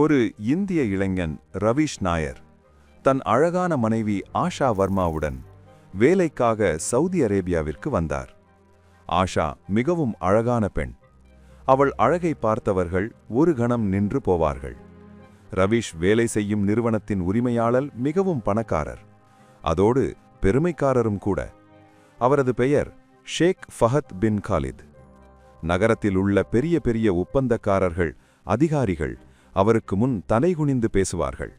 ஒரு இந்திய இளைஞன் ரவீஷ் நாயர் தன் அழகான மனைவி ஆஷா வர்மாவுடன் வேலைக்காக சவுதி அரேபியாவிற்கு வந்தார். ஆஷா மிகவும் அழகான பெண். அவள் அழகை பார்த்தவர்கள் ஒரு கணம் நின்று போவார்கள். ரவீஷ் வேலை செய்யும் நிறுவனத்தின் உரிமையாளர் மிகவும் பணக்காரர். அதோடு பெருமைக்காரரும் கூட. அவரது பெயர் ஷேக் ஃபஹத் பின் காலித். நகரத்தில் உள்ள பெரிய பெரிய ஒப்பந்தக்காரர்கள் அதிகாரிகள் அவருக்கு முன் தலைகுனிந்து பேசுவார்கள்.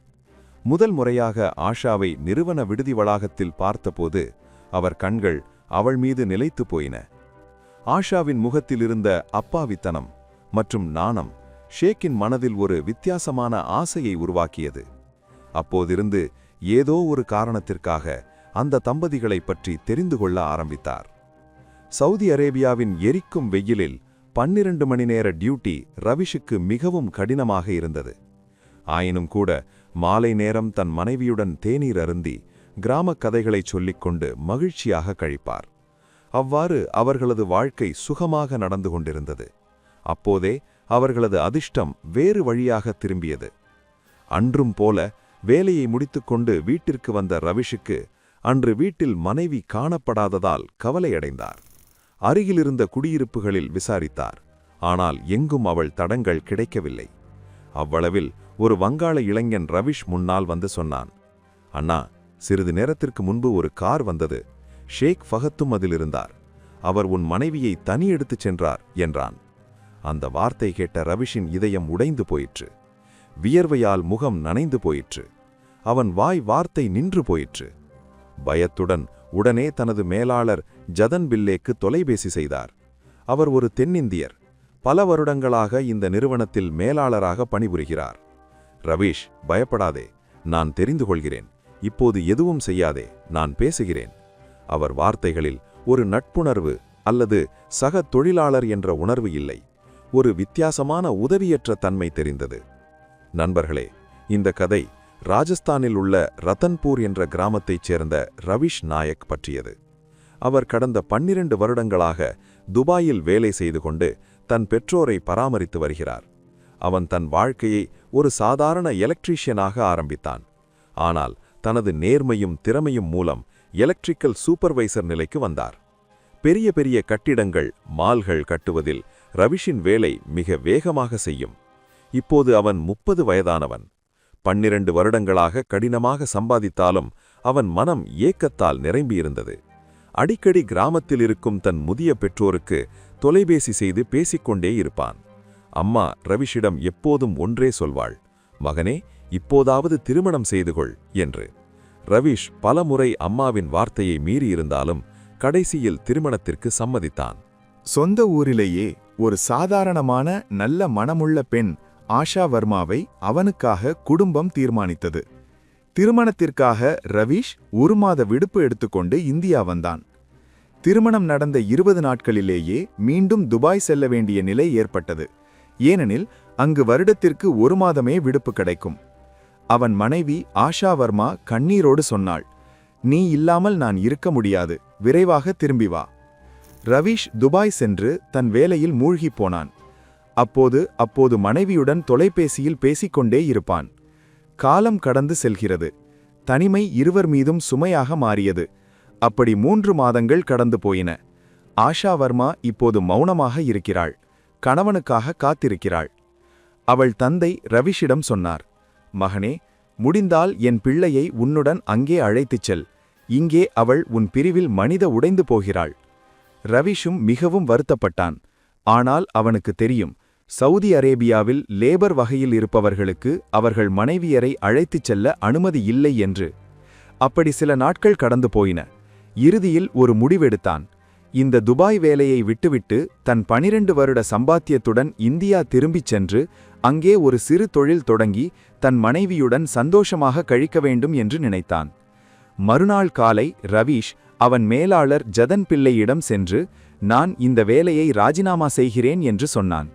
முதல் முறையாக ஆஷாவை நிறுவன விடுதி வளாகத்தில் பார்த்தபோது அவர் கண்கள் அவள் மீது நிலைத்துப் போயின. ஆஷாவின் முகத்தில் இருந்த அப்பாவித்தனம் மற்றும் நாணம் ஷேக்கின் மனதில் ஒரு வித்தியாசமான ஆசையை உருவாக்கியது. அப்போதிருந்து ஏதோ ஒரு காரணத்திற்காக அந்த தம்பதிகளைப் பற்றி தெரிந்து கொள்ள ஆரம்பித்தார். சவுதி அரேபியாவின் எரிக்கும் வெயிலில் பன்னிரண்டு மணி நேர டியூட்டி ரவிஷுக்கு மிகவும் கடினமாக இருந்தது. ஆயினும் கூட மாலை நேரம் தன் மனைவியுடன் தேநீர் அருந்தி கிராமக் கதைகளைச் சொல்லிக்கொண்டு மகிழ்ச்சியாக கழிப்பார். அவ்வாறு அவர்களது வாழ்க்கை சுகமாக நடந்து கொண்டிருந்தது. அப்போதே அவர்களது அதிர்ஷ்டம் வேறு வழியாக திரும்பியது. அன்றும் போல வேலையை முடித்துக்கொண்டு வீட்டிற்கு வந்த ரவிஷுக்கு அன்று வீட்டில் மனைவி காணப்படாததால் கவலையடைந்தார். அருகிலிருந்த குடியிருப்புகளில் விசாரித்தார். ஆனால் எங்கும் அவள் தடங்கள் கிடைக்கவில்லை. அவ்வளவில் ஒரு வங்காள இளைஞன் ரவிஷ் முன்னால் வந்து சொன்னான் அண்ணா சிறிது நேரத்திற்கு முன்பு ஒரு கார் வந்தது. ஷேக் ஃபஹத்தும் அதில் இருந்தார் அவர் உன் மனைவியை தனி எடுத்துச் சென்றார் என்றான். அந்த வார்த்தை கேட்ட ரவிஷின் இதயம் உடைந்து போயிற்று. வியர்வையால் முகம் நனைந்து போயிற்று. அவன் வாய் வார்த்தை நின்று போயிற்று. பயத்துடன் உடனே தனது மேலாளர் ஜதன் பில்லேக்கு தொலைபேசி செய்தார். அவர் ஒரு தென்னிந்தியர். பல வருடங்களாக இந்த நிறுவனத்தில் மேலாளராக பணிபுரிகிறார். ரவீஷ் பயப்படாதே. நான் தெரிந்து கொள்கிறேன். இப்போது எதுவும் செய்யாதே. நான் பேசுகிறேன். அவர் வார்த்தைகளில் ஒரு நட்புணர்வு அல்லது சக தொழிலாளர் என்ற உணர்வு இல்லை. ஒரு வித்தியாசமான உதவியற்ற தன்மை தெரிந்தது. நண்பர்களே இந்த கதை ராஜஸ்தானில் உள்ள ரத்தன்பூர் என்ற கிராமத்தைச் சேர்ந்த ரவிஷ் நாயக் பற்றியது. அவர் கடந்த பன்னிரண்டு வருடங்களாக துபாயில் வேலை செய்து கொண்டு தன் பெற்றோரை பராமரித்து வருகிறார். அவன் தன் வாழ்க்கையை ஒரு சாதாரண எலக்ட்ரீஷியனாக ஆரம்பித்தான். ஆனால் தனது நேர்மையும் திறமையும் மூலம் எலக்ட்ரிக்கல் சூப்பர்வைசர் நிலைக்கு வந்தார். பெரிய பெரிய கட்டிடங்கள் மால்கள் கட்டுவதில் ரவிஷின் வேலை மிக வேகமாக செய்யும். இப்போது அவன் முப்பது வயதானவன். பன்னிரண்டு வருடங்களாக கடினமாக சம்பாதித்தாலும் அவன் மனம் ஏக்கத்தால் நிரம்பியிருந்தது. அடிக்கடி கிராமத்தில் இருக்கும் தன் முதிய பெற்றோருக்கு தொலைபேசி செய்து பேசிக்கொண்டே இருப்பான். அம்மா ரவிஷிடம் எப்போதும் ஒன்றே சொல்வாள் மகனே இப்போதாவது திருமணம் செய்து கொள் என்று. ரவிஷ் பலமுறை அம்மாவின் வார்த்தையை மீறியிருந்தாலும் கடைசியில் திருமணத்திற்கு சம்மதித்தான். சொந்த ஊரிலேயே ஒரு சாதாரணமான நல்ல மனமுள்ள பெண் ஆஷா வர்மாவை அவனுக்காக குடும்பம் தீர்மானித்தது. திருமணத்திற்காக ரவீஷ் ஒரு மாத விடுப்பு எடுத்துக்கொண்டு இந்தியா வந்தான். திருமணம் நடந்த இருபது நாட்களிலேயே மீண்டும் துபாய் செல்ல வேண்டிய நிலை ஏற்பட்டது. ஏனெனில் அங்கு வருடத்திற்கு ஒரு மாதமே விடுப்பு கிடைக்கும். அவன் மனைவி ஆஷா வர்மா கண்ணீரோடு சொன்னாள் நீ இல்லாமல் நான் இருக்க முடியாது விரைவாக திரும்பி வா. ரவீஷ் துபாய் சென்று தன் வேலையில் மூழ்கிப் போனான். அப்போது அப்போது மனைவியுடன் தொலைபேசியில் பேசிக்கொண்டே இருப்பான். காலம் கடந்து செல்கிறது. தனிமை இருவர் மீதும் சுமையாக மாறியது. அப்படி மூன்று மாதங்கள் கடந்து போயின. ஆஷா வர்மா இப்போது மௌனமாக இருக்கிறாள். கணவனுக்காக காத்திருக்கிறாள். அவள் தந்தை ரவிஷிடம் சொன்னார் மகனே முடிந்தால் என் பிள்ளையை உன்னுடன் அங்கே அழைத்துச் செல். இங்கே அவள் உன் பிரிவில் மனித உடைந்து போகிறாள். ரவிஷும் மிகவும் வருத்தப்பட்டான். ஆனால் அவனுக்கு தெரியும் சவுதி அரேபியாவில் லேபர் வகையில் இருப்பவர்களுக்கு அவர்கள் மனைவியரை அழைத்துச் செல்ல அனுமதி இல்லை என்று. அப்படி சில நாட்கள் கடந்து போயின. இறுதியில் ஒரு முடிவெடுத்தான். இந்த துபாய் வேலையை விட்டுவிட்டு தன் பனிரெண்டு வருட சம்பாத்தியத்துடன் இந்தியா திரும்பிச் சென்று அங்கே ஒரு சிறு தொழில் தொடங்கி தன் மனைவியுடன் சந்தோஷமாக கழிக்க வேண்டும் என்று நினைத்தான். மறுநாள் காலை ரவீஷ் அவன் மேலாளர் ஜதன் பிள்ளையிடம் சென்று நான் இந்த வேலையை ராஜினாமா செய்கிறேன் என்று சொன்னான்.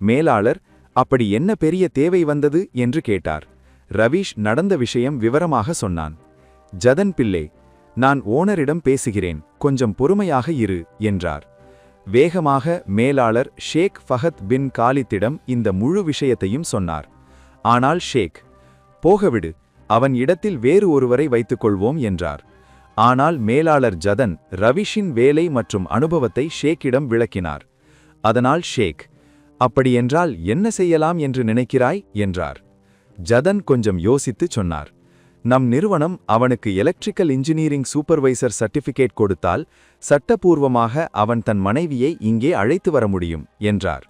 மேலாளர் அப்படி என்ன பெரிய தேவை வந்தது? என்று கேட்டார். ரவீஷ் நடந்த விஷயம் விவரமாக சொன்னான். ஜதன் பிள்ளை நான் ஓனரிடம் பேசுகிறேன் கொஞ்சம் பொறுமையாக இரு என்றார். வேகமாக மேலாளர் ஷேக் ஃபஹத் பின் காலித்திடம் இந்த முழு விஷயத்தையும் சொன்னார். ஆனால் ஷேக் போகவிடு அவன் இடத்தில் வேறு ஒருவரை வைத்துக் கொள்வோம் என்றார். ஆனால் மேலாளர் ஜதன் ரவிஷின் வேலை மற்றும் அனுபவத்தை ஷேக்கிடம் விளக்கினார். அதனால் ஷேக் அப்படியென்றால் என்ன செய்யலாம் என்று நினைக்கிறாய்? என்றார். ஜதன் கொஞ்சம் யோசித்துச் சொன்னார். நம் நிறுவனம் அவனுக்கு எலக்ட்ரிக்கல் இன்ஜினியரிங் சூப்பர்வைசர் சர்டிபிகேட் கொடுத்தால் சட்டபூர்வமாக அவன் தன் மனைவியை இங்கே அழைத்து வர முடியும் என்றார்.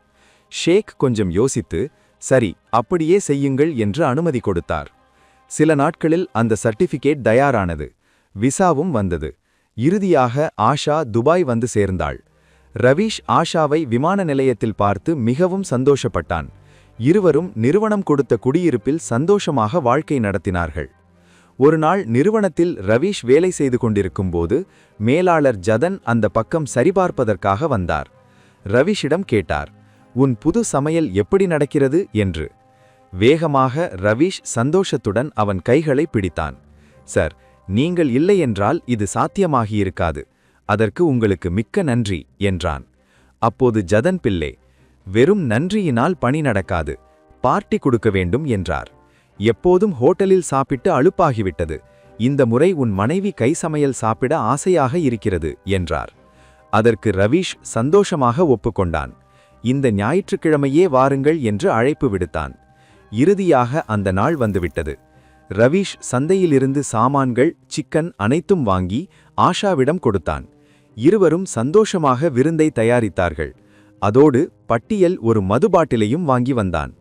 ஷேக் கொஞ்சம் யோசித்து சரி அப்படியே செய்யுங்கள் என்று அனுமதி கொடுத்தார். சில நாட்களில் அந்த சர்டிபிகேட் தயாரானது. விசாவும் வந்தது. இறுதியாக ஆஷா துபாய் வந்து சேர்ந்தாள். ரவீஷ் ஆஷாவை விமான நிலையத்தில் பார்த்து மிகவும் சந்தோஷப்பட்டான். இருவரும் நிறுவனம் கொடுத்த குடியிருப்பில் சந்தோஷமாக வாழ்க்கை நடத்தினார்கள். ஒரு நாள் நிறுவனத்தில் ரவீஷ் வேலை செய்து கொண்டிருக்கும்போது மேலாளர் ஜதன் அந்த பக்கம் சரிபார்ப்பதற்காக வந்தார். ரவீஷிடம் கேட்டார் உன் புது சமையல் எப்படி நடக்கிறது? என்று. வேகமாக ரவீஷ் சந்தோஷத்துடன் அவன் கைகளை பிடித்தான். சார் நீங்கள் இல்லையென்றால் இது சாத்தியமாகியிருக்காது. அதற்கு உங்களுக்கு மிக்க நன்றி என்றான். அப்போது ஜதன் பிள்ளை வெறும் நன்றியினால் பணி நடக்காது. பார்ட்டி கொடுக்க வேண்டும் என்றார். எப்போதும் ஹோட்டலில் சாப்பிட்டு அழுப்பாகிவிட்டது இந்த முறை உன் மனைவி கை சமையல் சாப்பிட ஆசையாக இருக்கிறது என்றார். அதற்கு ரவீஷ் சந்தோஷமாக ஒப்புக்கொண்டான். இந்த ஞாயிற்றுக்கிழமையே வாருங்கள் என்று அழைப்பு விடுத்தான். இறுதியாக அந்த நாள் வந்துவிட்டது. ரவீஷ் சந்தையிலிருந்து சாமான்கள் சிக்கன் அனைத்தும் வாங்கி ஆஷாவிடம் கொடுத்தான். இருவரும் சந்தோஷமாக விருந்தை தயாரித்தார்கள். அதோடு பட்டியல் ஒரு மது பாட்டிலையும் வாங்கி வந்தான்.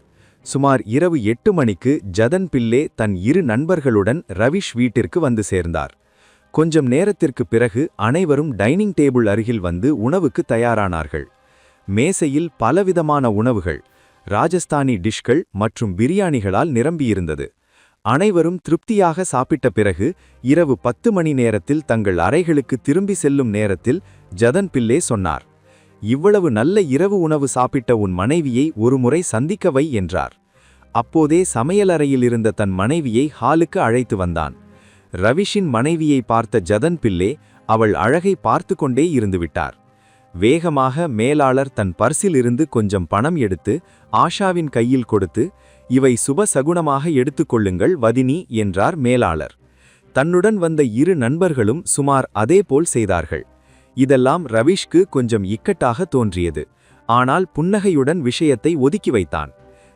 சுமார் இரவு எட்டு மணிக்கு ஜதன் பிள்ளே தன் இரு நண்பர்களுடன் ரவிஷ் வீட்டிற்கு வந்து சேர்ந்தார். கொஞ்சம் நேரத்திற்குப் பிறகு அனைவரும் டைனிங் டேபிள் அருகில் வந்து உணவுக்கு தயாரானார்கள். மேசையில் பலவிதமான உணவுகள் ராஜஸ்தானி டிஷ்கள் மற்றும் பிரியாணிகளால் நிரம்பியிருந்தது. அனைவரும் திருப்தியாக சாப்பிட்ட பிறகு இரவு பத்து மணி நேரத்தில் தங்கள் அறைகளுக்கு திரும்பி செல்லும் நேரத்தில் ஜதன் பிள்ளே சொன்னார். இவ்வளவு நல்ல இரவு உணவு சாப்பிட்ட உன் மனைவியை ஒருமுறை சந்திக்கவை என்றார். அப்போதே சமையலறையில் இருந்த தன் மனைவியை ஹாலுக்கு அழைத்து வந்தான். ரவிஷின் மனைவியை பார்த்த ஜதன் பிள்ளே அவள் அழகை பார்த்து கொண்டே இருந்துவிட்டார் வேகமாக மேலாளர் தன் பர்சிலிருந்து கொஞ்சம் பணம் எடுத்து ஆஷாவின் கையில் கொடுத்து இவை சுப சகுனமாக எடுத்துக்கொள்ளுங்கள் வதினி என்றார் மேலாளர். தன்னுடன் வந்த இரு நண்பர்களும் சுமார் அதேபோல் செய்தார்கள். இதெல்லாம் ரவீஷ்க்கு கொஞ்சம் இக்கட்டாக தோன்றியது. ஆனால் புன்னகையுடன் விஷயத்தை ஒதுக்கி வைத்தான்.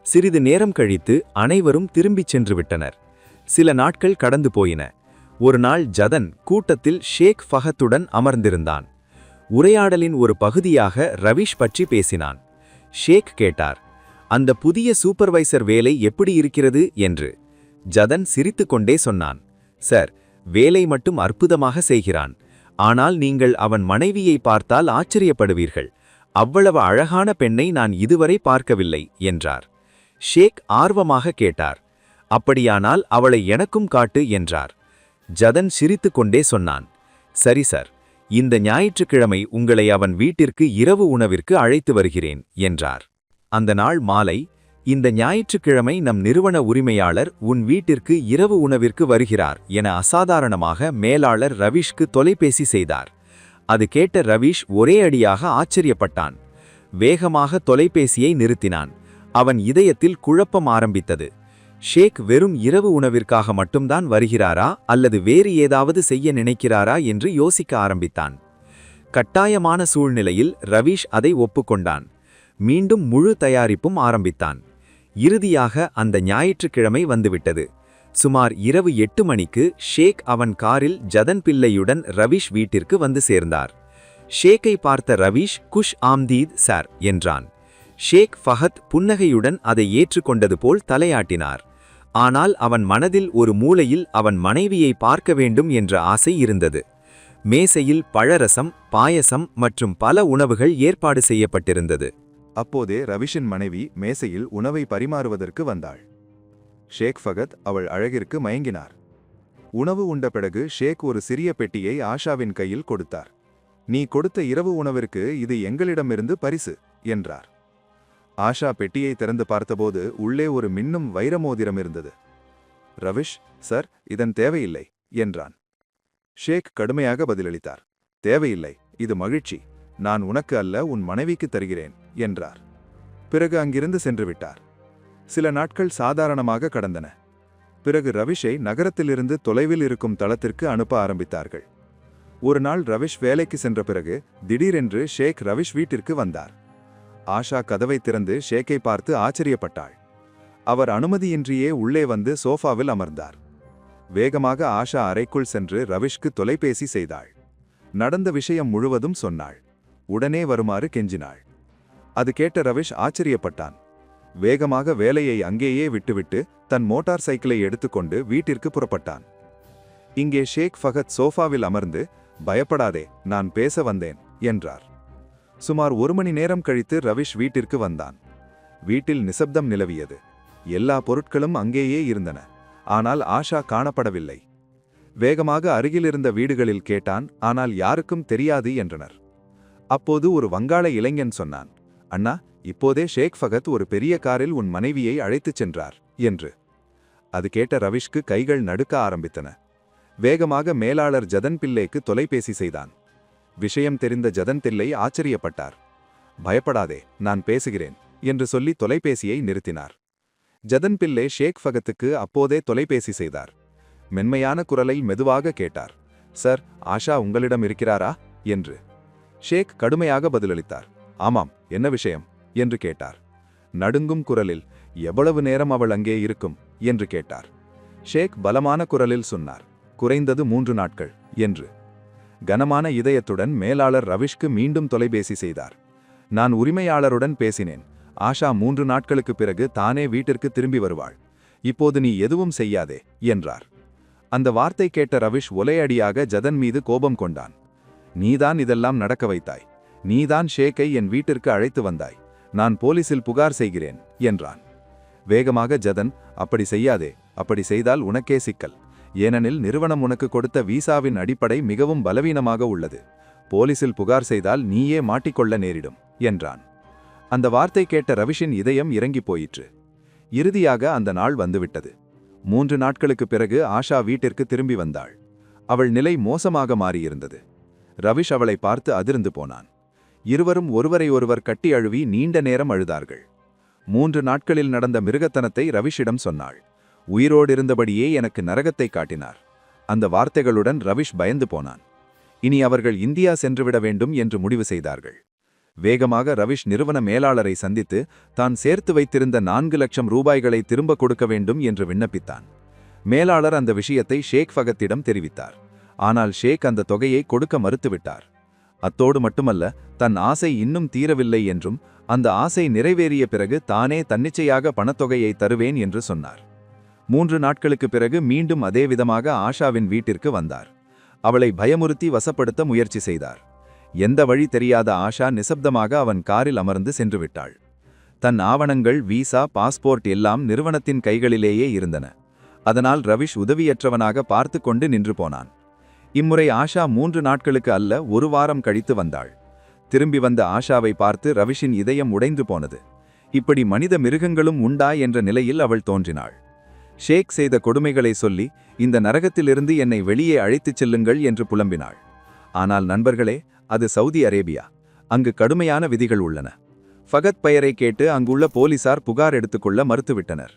சிறிது நேரம் கழித்து அனைவரும் திரும்பிச் சென்று விட்டனர். சில நாட்கள் கடந்து போயின. ஒரு நாள் ஜதன் கூட்டத்தில் ஷேக் ஃபஹத்துடன் அமர்ந்திருந்தான். உரையாடலின் ஒரு பகுதியாக ரவீஷ் பற்றி பேசினான். ஷேக் கேட்டார் அந்த புதிய சூப்பர்வைசர் வேலை எப்படி இருக்கிறது? என்று. ஜதன் சிரித்துக்கொண்டே சொன்னான் சார் வேலை மட்டும் அற்புதமாக செய்கிறான். ஆனால் நீங்கள் அவன் மனைவியை பார்த்தால் ஆச்சரியப்படுவீர்கள். அவ்வளவு அழகான பெண்ணை நான் இதுவரை பார்க்கவில்லை என்றார். ஷேக் ஆர்வமாக கேட்டார். அப்படியானால் அவளை எனக்கும் காட்டு என்றார். ஜதன் சிரித்துக்கொண்டே சொன்னான். சரி சார் இந்த ஞாயிற்றுக்கிழமை உங்களை அவன் வீட்டிற்கு இரவு உணவிற்கு அழைத்து வருகிறேன் என்றார். அந்த நாள் மாலை இந்த ஞாயிற்றுக்கிழமை நம் நிறுவன உரிமையாளர் உன் வீட்டிற்கு இரவு உணவிற்கு வருகிறார் என அசாதாரணமாக மேலாளர் ரவீஷ்க்கு தொலைபேசி செய்தார். அது கேட்ட ரவீஷ் ஒரே அடியாக ஆச்சரியப்பட்டான். வேகமாக தொலைபேசியை நிறுத்தினான். அவன் இதயத்தில் குழப்பம் ஆரம்பித்தது. ஷேக் வெறும் இரவு உணவிற்காக மட்டும்தான் வருகிறாரா அல்லது வேறு ஏதாவது செய்ய நினைக்கிறாரா என்று யோசிக்க ஆரம்பித்தான். கட்டாயமான சூழ்நிலையில் ரவீஷ் அதை ஒப்புக்கொண்டான். மீண்டும் முழு தயாரிப்பும் ஆரம்பித்தான். இறுதியாக அந்த ஞாயிற்றுக்கிழமை வந்துவிட்டது. சுமார் இரவு எட்டு மணிக்கு ஷேக் அவன் காரில் ஜதன் பிள்ளையுடன் ரவிஷ் வீட்டிற்கு வந்து சேர்ந்தார். ஷேக்கை பார்த்த ரவீஷ் குஷ் ஆம்தீத் சார் என்றான். ஷேக் ஃபஹத் புன்னகையுடன் அதை ஏற்றுக்கொண்டது போல் தலையாட்டினார். ஆனால் அவன் மனதில் ஒரு மூலையில் அவன் மனைவியை பார்க்க வேண்டும் என்ற ஆசை இருந்தது. மேசையில் பழரசம் பாயசம் மற்றும் பல உணவுகள் ஏற்பாடு செய்யப்பட்டிருந்தது. அப்போதே ரவிஷின் மனைவி மேசையில் உணவை பரிமாறுவதற்கு வந்தாள். ஷேக் ஃபகத் அவள் அழகிற்கு மயங்கினார். உணவு உண்ட பிறகு ஷேக் ஒரு சிறிய பெட்டியை ஆஷாவின் கையில் கொடுத்தார். நீ கொடுத்த இரவு உணவிற்கு இது எங்களிடமிருந்து பரிசு என்றார். ஆஷா பெட்டியை திறந்து பார்த்தபோது உள்ளே ஒரு மின்னும் வைரமோதிரம் இருந்தது. ரவிஷ் சார் இதன் தேவையில்லை என்றான். ஷேக் கடுமையாக பதிலளித்தார். தேவையில்லை இது மகிழ்ச்சி. நான் உனக்கு அல்ல உன் மனைவிக்கு தருகிறேன். என்றார். பிறகு அங்கிருந்து சென்று விட்டார் சில நாட்கள் சாதாரணமாக கடந்தன. பிறகு ரவிஷை நகரத்திலிருந்து தொலைவில் இருக்கும் தளத்திற்கு அனுப்ப ஆரம்பித்தார்கள். ஒரு நாள் ரவிஷ் வேலைக்கு சென்ற பிறகு திடீரென்று ஷேக் ரவிஷ் வீட்டிற்கு வந்தார். ஆஷா கதவை திறந்து ஷேக்கை பார்த்து ஆச்சரியப்பட்டாள். அவர் அனுமதியின்றியே உள்ளே வந்து சோஃபாவில் அமர்ந்தார். வேகமாக ஆஷா அறைக்குள் சென்று ரவிஷ்க்கு தொலைபேசி செய்தாள். நடந்த விஷயம் முழுவதும் சொன்னாள். உடனே வருமாறு கெஞ்சினாள். அது கேட்ட ரவிஷ் ஆச்சரியப்பட்டான். வேகமாக வேலையை அங்கேயே விட்டுவிட்டு தன் மோட்டார் சைக்கிளை எடுத்துக்கொண்டு வீட்டிற்கு புறப்பட்டான். இங்கே ஷேக் ஃபகத் சோஃபாவில் அமர்ந்து பயப்படாதே நான் பேச வந்தேன் என்றார். சுமார் ஒரு மணி நேரம் கழித்து ரவிஷ் வீட்டிற்கு வந்தான். வீட்டில் நிசப்தம் நிலவியது. எல்லா பொருட்களும் அங்கேயே இருந்தன. ஆனால் ஆஷா காணப்படவில்லை. வேகமாக அருகிலிருந்த வீடுகளில் கேட்டான் ஆனால் யாருக்கும் தெரியாது என்றனர். அப்போது ஒரு வங்காள இளைஞன் சொன்னான் அண்ணா இப்போதே ஷேக் ஃபகத் ஒரு பெரிய காரில் உன் மனைவியை அழைத்துச் சென்றார் என்று. அது கேட்ட ரவிஷ்க்கு கைகள் நடுக்க ஆரம்பித்தன. வேகமாக மேலாளர் ஜதன் பிள்ளைக்கு தொலைபேசி செய்தான். விஷயம் தெரிந்த ஜதன் பிள்ளை ஆச்சரியப்பட்டார். பயப்படாதே நான் பேசுகிறேன் என்று சொல்லி தொலைபேசியை நிறுத்தினார். ஜதன் பிள்ளை ஷேக் ஃபகத்துக்கு அப்போதே தொலைபேசி செய்தார். மென்மையான குரலை மெதுவாக கேட்டார். சார் ஆஷா உங்களிடம் இருக்கிறாரா? என்று. ஷேக் கடுமையாக பதிலளித்தார். ஆமாம் என்ன விஷயம்? என்று கேட்டார். நடுங்கும் குரலில் எவ்வளவு நேரம் அவள் அங்கே இருக்கும்? என்று கேட்டார். ஷேக் பலமான குரலில் சொன்னார் குறைந்தது மூன்று நாட்கள் என்று. கனமான இதயத்துடன் மேலாளர் ரவிஷ்க்கு மீண்டும் தொலைபேசி செய்தார். நான் உரிமையாளருடன் பேசினேன். ஆஷா மூன்று நாட்களுக்கு பிறகு தானே வீட்டிற்கு திரும்பி வருவாள். இப்போது நீ எதுவும் செய்யாதே என்றார். அந்த வார்த்தை கேட்ட ரவிஷ் ஒலையடியாக ஜதன் மீது கோபம் கொண்டான். நீதான் இதெல்லாம் நடக்க வைத்தாய். நீதான் ஷேக்கை என் வீட்டிற்கு அழைத்து வந்தாய். நான் போலீசில் புகார் செய்கிறேன் என்றான். வேகமாக ஜதன் அப்படி செய்யாதே. அப்படி செய்தால் உனக்கே சிக்கல். ஏனெனில் நிறுவனம் உனக்கு கொடுத்த வீசாவின் அடிப்படை மிகவும் பலவீனமாக உள்ளது. போலீசில் புகார் செய்தால் நீயே மாட்டிக்கொள்ள நேரிடும் என்றான். அந்த வார்த்தை கேட்ட ரவிஷின் இதயம் இறங்கி போயிற்று. இறுதியாக அந்த நாள் வந்துவிட்டது. மூன்று நாட்களுக்கு பிறகு ஆஷா வீட்டிற்கு திரும்பி வந்தாள். அவள் நிலை மோசமாக மாறியிருந்தது. ரவிஷ் அவளை பார்த்து அதிர்ந்து போனான். இருவரும் ஒருவரை ஒருவர் கட்டி அழுவி நீண்ட நேரம் அழுதார்கள். மூன்று நாட்களில் நடந்த மிருகத்தனத்தை ரவிஷிடம் சொன்னாள். உயிரோடிருந்தபடியே எனக்கு நரகத்தை காட்டினார். அந்த வார்த்தைகளுடன் ரவிஷ் பயந்து போனான். இனி அவர்கள் இந்தியா சென்றுவிட வேண்டும் என்று முடிவு செய்தார்கள். வேகமாக ரவிஷ் நிறுவன மேலாளரை சந்தித்து தான் சேர்த்து வைத்திருந்த நான்கு லட்சம் ரூபாய்களை திரும்ப கொடுக்க வேண்டும் என்று விண்ணப்பித்தான். மேலாளர் அந்த விஷயத்தை ஷேக் ஃபகத்திடம் தெரிவித்தார். ஆனால் ஷேக் அந்த தொகையை கொடுக்க மறுத்துவிட்டார். அத்தோடு மட்டுமல்ல தன் ஆசை இன்னும் தீரவில்லை என்றும் அந்த ஆசை நிறைவேறிய பிறகு தானே தன்னிச்சையாக பணத்தொகையை தருவேன் என்று சொன்னார். மூன்று நாட்களுக்கு பிறகு மீண்டும் அதே விதமாக ஆஷாவின் வீட்டிற்கு வந்தார். அவளை பயமுறுத்தி வசப்படுத்த முயற்சி செய்தார். எந்த வழி தெரியாத ஆஷா நிசப்தமாக அவன் காரில் அமர்ந்து சென்று விட்டாள் தன் ஆவணங்கள் வீசா பாஸ்போர்ட் எல்லாம் நிறுவனத்தின் கைகளிலேயே இருந்தன. அதனால் ரவிஷ் உதவியற்றவனாக பார்த்து கொண்டு நின்று போனான். இம்முறை ஆஷா மூன்று நாட்களுக்கு அல்ல ஒரு வாரம் கழித்து வந்தாள். திரும்பி வந்த ஆஷாவை பார்த்து ரவிஷின் இதயம் உடைந்து போனது. இப்படி மனித மிருகங்களும் உண்டா என்ற நிலையில் அவள் தோன்றினாள். ஷேக் செய்த கொடுமைகளை சொல்லி இந்த நரகத்திலிருந்து என்னை வெளியே அழைத்துச் செல்லுங்கள் என்று புலம்பினாள். ஆனால் நண்பர்களே அது சவுதி அரேபியா. அங்கு கடுமையான விதிகள் உள்ளன. ஃபகத் பெயரை கேட்டு அங்குள்ள போலீசார் புகார் எடுத்துக்கொள்ள மறுத்துவிட்டனர்.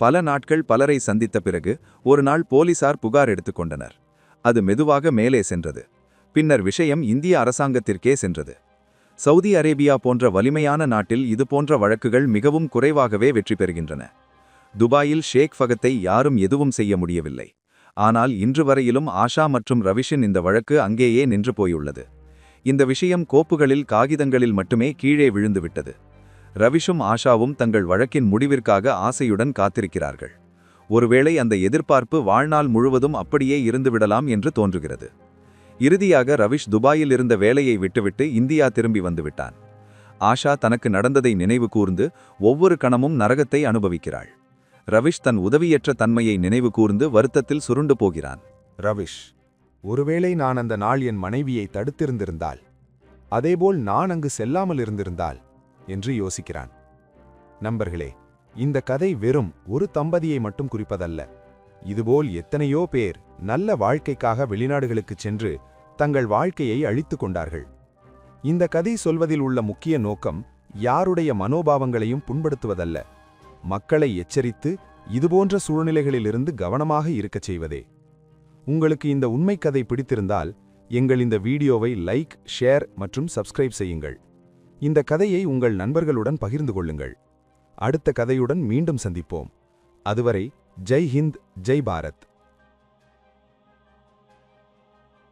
பல நாட்கள் பலரை சந்தித்த பிறகு ஒரு நாள் போலீசார் புகார் எடுத்துக்கொண்டனர். அது மெதுவாக மேலே சென்றது. பின்னர் விஷயம் இந்திய அரசாங்கத்திற்கே சென்றது. சவுதி அரேபியா போன்ற வலிமையான நாட்டில் இதுபோன்ற வழக்குகள் மிகவும் குறைவாகவே வெற்றி பெறுகின்றன. துபாயில் ஷேக் ஃபகத்தை யாரும் எதுவும் செய்ய முடியவில்லை. ஆனால் இன்று வரையிலும் ஆஷா மற்றும் ரவிஷின் இந்த வழக்கு அங்கேயே நின்று போயுள்ளது. இந்த விஷயம் கோப்புகளில் காகிதங்களில் மட்டுமே கீழே விழுந்துவிட்டது. ரவிஷும் ஆஷாவும் தங்கள் வழக்கின் முடிவிற்காக ஆசையுடன் காத்திருக்கிறார்கள். ஒருவேளை அந்த எதிர்பார்ப்பு வாழ்நாள் முழுவதும் அப்படியே இருந்துவிடலாம் என்று தோன்றுகிறது. இறுதியாக ரவிஷ் துபாயில் இருந்த வேலையை விட்டுவிட்டு இந்தியா திரும்பி வந்துவிட்டான். ஆஷா தனக்கு நடந்ததை நினைவு கூர்ந்து ஒவ்வொரு கணமும் நரகத்தை அனுபவிக்கிறாள். ரவிஷ் தன் உதவியற்ற தன்மையை நினைவு கூர்ந்து வருத்தத்தில் சுருண்டு போகிறான். ரவிஷ் ஒருவேளை நான் அந்த நாள் என் மனைவியை தடுத்திருந்திருந்தால் அதேபோல் நான் அங்கு செல்லாமல் இருந்திருந்தால் என்று யோசிக்கிறான். நண்பர்களே இந்த கதை வெறும் ஒரு தம்பதியை மட்டும் குறிப்பதல்ல. இதுபோல் எத்தனையோ பேர் நல்ல வாழ்க்கைக்காக வெளிநாடுகளுக்குச் சென்று தங்கள் வாழ்க்கையை அழித்துக் கொண்டார்கள். இந்த கதை சொல்வதில் உள்ள முக்கிய நோக்கம் யாருடைய மனோபாவங்களையும் புண்படுத்துவதல்ல. மக்களை எச்சரித்து இதுபோன்ற சூழ்நிலைகளிலிருந்து கவனமாக இருக்கச் செய்வதே. உங்களுக்கு இந்த உண்மை கதை பிடித்திருந்தால் எங்கள் இந்த வீடியோவை லைக் ஷேர் மற்றும் சப்ஸ்கிரைப் செய்யுங்கள். இந்த கதையை உங்கள் நண்பர்களுடன் பகிர்ந்து கொள்ளுங்கள். அடுத்த கதையுடன் மீண்டும் சந்திப்போம். அதுவரை ஜெய் ஹிந்த் ஜெய் பாரத்.